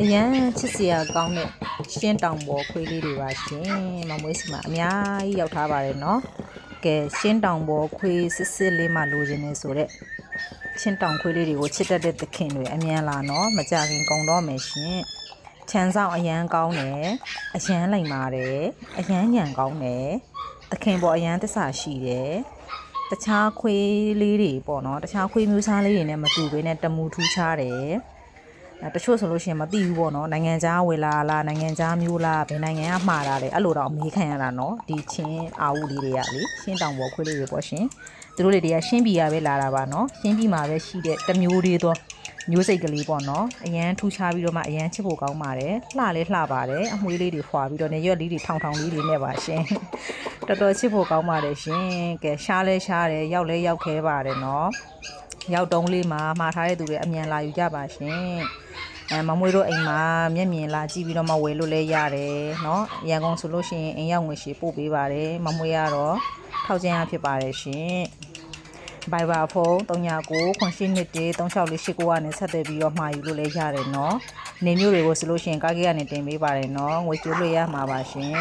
အရန်ချစ်စရာကောင်းတဲ့ရှင်းတောင်ပေါ်ခွေးလေးတွေပါရှင်မမွေးစီမှာအများကြီးရောက်ထားပါတယ်နော်ကဲရှင်းတောင်ပေါ်ခွေးစစ်စစ်လေးမှလိုချင်နေဆိုတဲ့ချင်းတောင်ခွေးလေးတွေကိုချစ်တတ်တဲ့သခင်တွေအမြန်လာနော်မကြခင်ကုံတော့မယ်ရှင်ချမ်းဆောင်အရန်ကောင်းတယ်အရန်လိမ်ပါတယ်အရန်ညံကောင်းတယ်သခင်ပေါ်အရန်တစ္ဆာရှိတယ်တခြားခွေးလေးတွေပေါ့နော်တခြားခွေးမျိုးစားလေးတွေနဲ့မတူဘဲနဲ့တမူထူးခြားတယ်အဲ တချို့ဆိုလို့ရှိရင်မသိဘူးပေါ့နော်နိုင်ငံခြားဝယ်လာလားနိုင်ငံခြားမျိုးလားဘယ်နိုင်ငံကမှားတာလဲအဲ့လိုတော့အမေးခံရတာနော်ဒီချင်းအာဝူလေးတွေကလေရှင်းတောင်ပေါ်ခွေးလေးတွေပေါ့ရှင်သူတို့တွေတွေကရှင်းပြည်ရပဲလာတာပါနော်ရှင်းပြည်မှာပဲရှိတဲ့တစ်မျိုးလေးတော့မျိုးစိတ်ကလေးပေါ့နော်အရန်ထူးခြားပြီးတော့မှအရန်ချစ်ဖို့ကောင်းပါတယ်လှလဲလှပါတယ်အမွှေးလေးတွေဖွာပြီးတော့နေရွက်လေးတွေထောင်ထောင်လေးတွေနဲ့ပါရှင်တော်တော်ချစ်ဖို့ကောင်းပါတယ်ရှင်ကဲရှားလဲရှားတယ်ရောက်လဲရောက်ခဲပါတယ်နော် ရောက်တုံးလေးမှာမှားထားတဲ့သူတွေအမြန်လာယူကြပါရှင်အဲမမွေးတို့အိမ်မှာမျက်မြင်လာကြည့်ပြီးတော့မှဝယ်လို့လဲရတယ်နော်ရန်ကုန်ဆိုလို့ရှိရင်အိမ်ရောက်ငွေရှိပို့ပေးပါတယ်မမွေးကတော့ထောက်ကျန်းရဖြစ်ပါတယ်ရှင်ဘိုင်ဘာဖုန်း39ခွန်ရှိနှစ်တေ3648ကနေဆက်သွယ်ပြီးတော့မှာယူလို့လဲရတယ်နော်နေမျိုးတွေကိုဆိုလို့ရှိရင်ကားကြီးကနေတင်ပေးပါတယ်နော်ငွေကျွေးလို့ရမှာပါရှင်